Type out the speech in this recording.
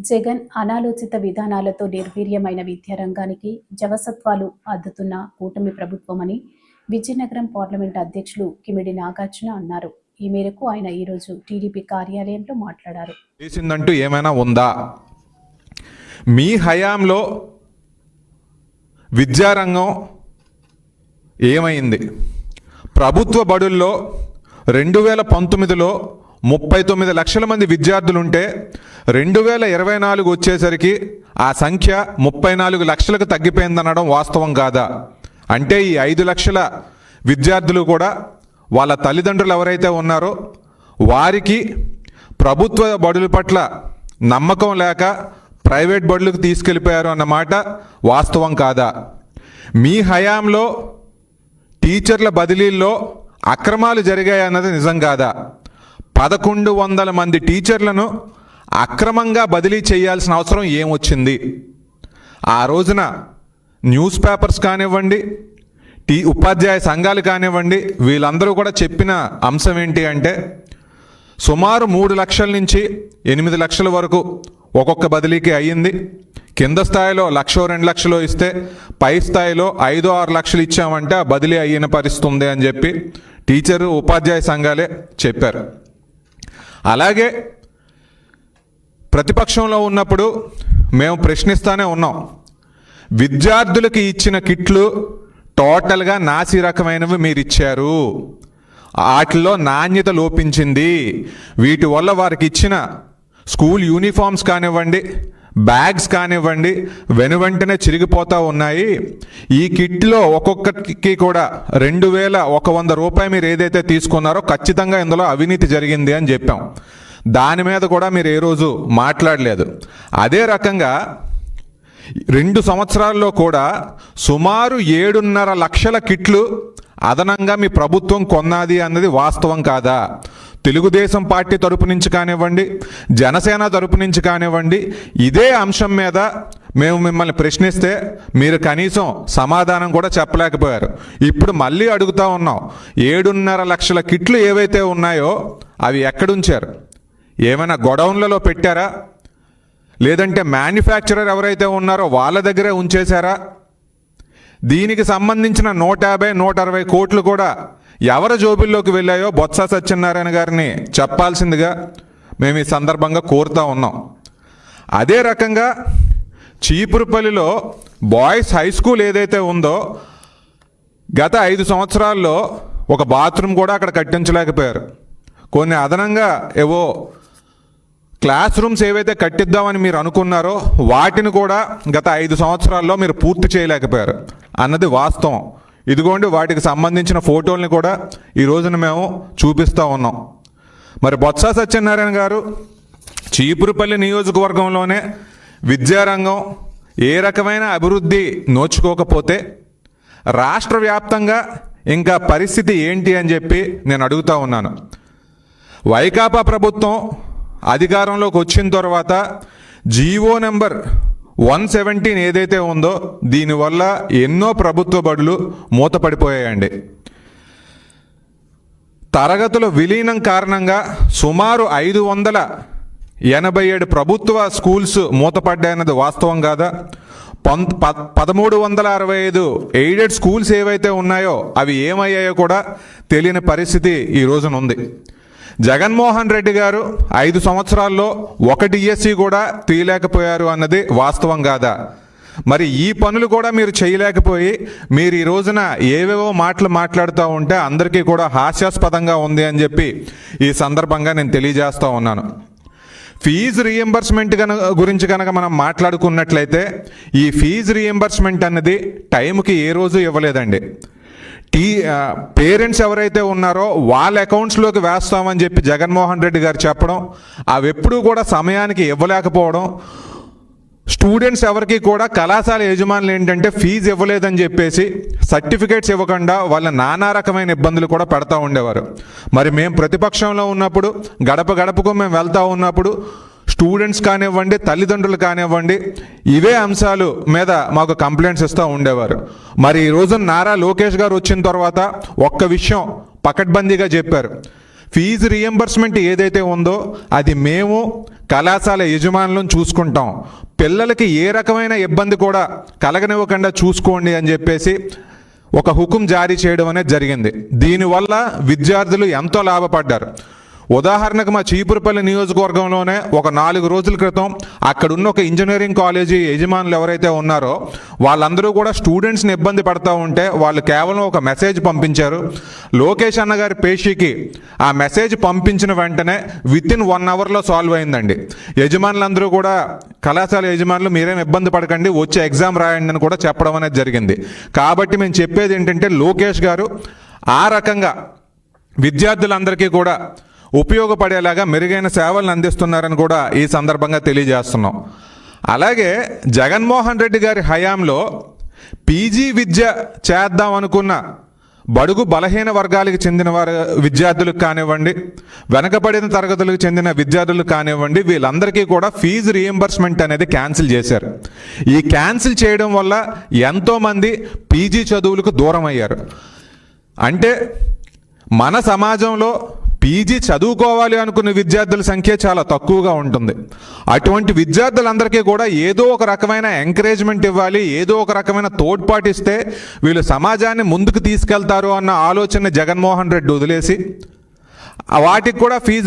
జగన్ అనాలోచిత విధానాలతో నిర్వీర్యమైన విద్యారంగానికి జవసత్వాలు అద్దుతున్న కూటమి ప్రభుత్వమని విజయనగరం పార్లమెంట్ అధ్యక్షులు కిమిడి నాగార్జున అన్నారు. ఈ మేరకు ఆయన ఈరోజు టీడీపీ కార్యాలయంలో మాట్లాడారు. చేసిందంటూ ఏమైనా ఉందా? మీ హయాంలో విద్యారంగం ఏమైంది? ప్రభుత్వ బడుల్లో రెండు వేల పంతొమ్మిదిలో ముప్పై తొమ్మిది లక్షల మంది విద్యార్థులుంటే రెండు వేల ఇరవై నాలుగు వచ్చేసరికి ఆ సంఖ్య ముప్పై నాలుగు లక్షలకు తగ్గిపోయిందనడం వాస్తవం కాదా? అంటే ఈ ఐదు లక్షల విద్యార్థులు కూడా వాళ్ళ తల్లిదండ్రులు ఎవరైతే ఉన్నారో వారికి ప్రభుత్వ బడుల పట్ల నమ్మకం లేక ప్రైవేట్ బడులకు తీసుకెళ్ళిపోయారు అన్నమాట వాస్తవం కాదా? మీ హయాంలో టీచర్ల బదిలీల్లో అక్రమాలు జరిగాయన్నది నిజం కాదా? పదకొండు వందల మంది టీచర్లను అక్రమంగా బదిలీ చేయాల్సిన అవసరం ఏమొచ్చింది? ఆ రోజున న్యూస్ పేపర్స్ కానివ్వండి టీ ఉపాధ్యాయ సంఘాలు కానివ్వండి వీళ్ళందరూ కూడా చెప్పిన అంశం ఏంటి అంటే సుమారు మూడు లక్షల నుంచి ఎనిమిది లక్షల వరకు ఒక్కొక్క బదిలీకి అయ్యింది. కింద స్థాయిలో లక్షో రెండు లక్షలు ఇస్తే పై స్థాయిలో ఐదో ఆరు లక్షలు ఇచ్చామంటే ఆ బదిలీ అయిన పరిస్థితి ఉంది అని చెప్పి టీచరు ఉపాధ్యాయ సంఘాలే చెప్పారు. అలాగే ప్రతిపక్షంలో ఉన్నప్పుడు మేము ప్రశ్నిస్తూనే ఉన్నాం. విద్యార్థులకు ఇచ్చిన కిట్లు టోటల్గా నాసి రకమైనవి మీరు ఇచ్చారు వాటిలో నాణ్యత లోపించింది. వీటి వల్ల వారికి ఇచ్చిన స్కూల్ యూనిఫామ్స్ కానివ్వండి బ్యాగ్స్ కానివ్వండి వెనువెంటనే చిరిగిపోతూ ఉన్నాయి. ఈ కిట్లో ఒక్కొక్కరికి కూడా రెండు వేల ఒక వంద రూపాయలు మీరు ఏదైతే తీసుకున్నారో ఖచ్చితంగా ఇందులో అవినీతి జరిగింది అని చెప్పాం. దాని మీద కూడా మీరు ఏ రోజు మాట్లాడలేదు. అదే రకంగా రెండు సంవత్సరాల్లో కూడా సుమారు ఏడున్నర లక్షల కిట్లు అదనంగా మీ ప్రభుత్వం కొన్నది అన్నది వాస్తవం కాదా? తెలుగుదేశం పార్టీ తరపు నుంచి కానివ్వండి జనసేన తరపు నుంచి కానివ్వండి ఇదే అంశం మీద మేము మిమ్మల్ని ప్రశ్నిస్తే మీరు కనీసం సమాధానం కూడా చెప్పలేకపోయారు. ఇప్పుడు మళ్ళీ అడుగుతా ఉన్నాం ఏడున్నర లక్షల కిట్లు ఏవైతే ఉన్నాయో అవి ఎక్కడుంచారు? ఏమైనా గొడౌన్లలో పెట్టారా? లేదంటే మ్యానుఫ్యాక్చరర్ ఎవరైతే ఉన్నారో వాళ్ళ దగ్గరే ఉంచేశారా? దీనికి సంబంధించిన నూట యాభై నూట అరవై కోట్లు కూడా ఎవరి జోబుల్లోకి వెళ్ళాయో బొత్స సత్యనారాయణ గారిని చెప్పాల్సిందిగా మేము ఈ సందర్భంగా కోరుతా ఉన్నాం. అదే రకంగా చీపురుపల్లిలో బాయ్స్ హై స్కూల్ ఏదైతే ఉందో గత ఐదు సంవత్సరాల్లో ఒక బాత్రూమ్ కూడా అక్కడ కట్టించలేకపోయారు. కొన్ని అదనంగా ఏవో క్లాస్ రూమ్స్ ఏవైతే కట్టిద్దామని మీరు అనుకున్నారో వాటిని కూడా గత ఐదు సంవత్సరాల్లో మీరు పూర్తి చేయలేకపోయారు. అన్నది వాస్తవం. ఇదిగోండి వాటికి సంబంధించిన ఫోటోల్ని కూడా ఈ రోజున మేము చూపిస్తూ ఉన్నాం. మరి బొత్స సత్యనారాయణ గారు చీపురుపల్లి నియోజకవర్గంలోనే విద్యారంగం ఏ రకమైన అభివృద్ధి నోచుకోకపోతే రాష్ట్ర వ్యాప్తంగా ఇంకా పరిస్థితి ఏంటి అని చెప్పి నేను అడుగుతా ఉన్నాను. వైకాపా ప్రభుత్వం అధికారంలోకి వచ్చిన తర్వాత జీవో నెంబర్ వన్ సెవెంటీన్ ఏదైతే ఉందో దీనివల్ల ఎన్నో ప్రభుత్వ బడులు మూతపడిపోయాయండి. తరగతుల విలీనం కారణంగా సుమారు ఐదు వందల ఎనభై ఏడు ప్రభుత్వ స్కూల్స్ మూతపడ్డాయన్నది వాస్తవం కాదా? పం ప- పదమూడు వందల అరవై ఐదు ఎయిడెడ్ స్కూల్స్ ఏవైతే ఉన్నాయో అవి ఏమయ్యాయో కూడా తెలియని పరిస్థితి ఈ రోజున ఉంది. జగన్మోహన్ రెడ్డి గారు ఐదు సంవత్సరాల్లో ఒక డిఎస్సి కూడా తీయలేకపోయారు అన్నది వాస్తవం కాదా? మరి ఈ పనులు కూడా మీరు చేయలేకపోయి మీరు ఈ రోజున ఏవేవో మాటలు మాట్లాడుతూ ఉంటే అందరికీ కూడా హాస్యాస్పదంగా ఉంది అని చెప్పి ఈ సందర్భంగా నేను తెలియజేస్తూ ఉన్నాను. ఫీజు రీఎంబర్స్మెంట్ కనుక గురించి కనుక మనం మాట్లాడుకున్నట్లయితే ఈ ఫీజు రీఎంబర్స్మెంట్ అన్నది టైంకి ఏ రోజు ఇవ్వలేదండి. టీ పేరెంట్స్ ఎవరైతే ఉన్నారో వాళ్ళ అకౌంట్స్లోకి వేస్తామని చెప్పి జగన్మోహన్ రెడ్డి గారు చెప్పడం అవి ఎప్పుడూ కూడా సమయానికి ఇవ్వలేకపోవడం స్టూడెంట్స్ ఎవరికి కూడా కళాశాల యజమానులు ఏంటంటే ఫీజు ఇవ్వలేదని చెప్పేసి సర్టిఫికేట్స్ ఇవ్వకుండా వాళ్ళ నానా రకమైన ఇబ్బందులు కూడా పెడతా ఉండేవారు. మరి మేము ప్రతిపక్షంలో ఉన్నప్పుడు గడప గడపకు మేము వెళ్తూ ఉన్నప్పుడు స్టూడెంట్స్ కానివ్వండి తల్లిదండ్రులు కానివ్వండి ఇవే అంశాలు మీద మాకు కంప్లైంట్స్ ఇస్తూ ఉండేవారు. మరి ఈ రోజు నారా లోకేష్ గారు వచ్చిన తర్వాత ఒక్క విషయం పకడ్బందీగా చెప్పారు. ఫీజు రియంబర్స్మెంట్ ఏదైతే ఉందో అది మేము కళాశాల యజమానులను చూసుకుంటాం. పిల్లలకి ఏ రకమైన ఇబ్బంది కూడా కలగనివ్వకుండా చూసుకోండి అని చెప్పేసి ఒక హుకుం జారీ చేయడం అనేది జరిగింది. దీనివల్ల విద్యార్థులు ఎంతో లాభపడ్డారు. ఉదాహరణకు మా చీపురుపల్లి నియోజకవర్గంలోనే ఒక నాలుగు రోజుల క్రితం అక్కడున్న ఒక ఇంజనీరింగ్ కాలేజీ యజమానులు ఎవరైతే ఉన్నారో వాళ్ళందరూ కూడా స్టూడెంట్స్ని ఇబ్బంది పడతా ఉంటే వాళ్ళు కేవలం ఒక మెసేజ్ పంపించారు. లోకేష్ అన్న గారి పేషీకి ఆ మెసేజ్ పంపించిన వెంటనే విత్ ఇన్ వన్ అవర్లో సాల్వ్ అయిందండి. యజమానులందరూ కూడా కళాశాల యజమానులు మీరేం ఇబ్బంది పడకండి వచ్చి ఎగ్జామ్ రాయండి అని కూడా చెప్పడం అనేది జరిగింది. కాబట్టి మేము చెప్పేది ఏంటంటే లోకేష్ గారు ఆ రకంగా విద్యార్థులందరికీ కూడా ఉపయోగపడేలాగా మెరుగైన సేవలను అందిస్తున్నారని కూడా ఈ సందర్భంగా తెలియజేస్తున్నాం. అలాగే జగన్మోహన్ రెడ్డి గారి హయాంలో పీజీ విద్య చేద్దాం అనుకున్న బడుగు బలహీన వర్గాలకు చెందిన వారు విద్యార్థులకు కానివ్వండి వెనకబడిన తరగతులకు చెందిన విద్యార్థులకు కానివ్వండి వీళ్ళందరికీ కూడా ఫీజు రియంబర్స్మెంట్ అనేది క్యాన్సిల్ చేశారు. ఈ క్యాన్సిల్ చేయడం వల్ల ఎంతోమంది పీజీ చదువులకు దూరం అయ్యారు అంటే మన సమాజంలో పీజీ చదువుకోవాలి అనుకున్న విద్యార్థుల సంఖ్య చాలా తక్కువగా ఉంటుంది. అటువంటి విద్యార్థులందరికీ కూడా ఏదో ఒక రకమైన ఎంకరేజ్మెంట్ ఇవ్వాలి ఏదో ఒక రకమైన తోడ్పాటిస్తే వీళ్ళు సమాజాన్ని ముందుకు తీసుకెళ్తారు అన్న ఆలోచన జగన్మోహన్ రెడ్డి వదిలేసి వాటికి కూడా ఫీజు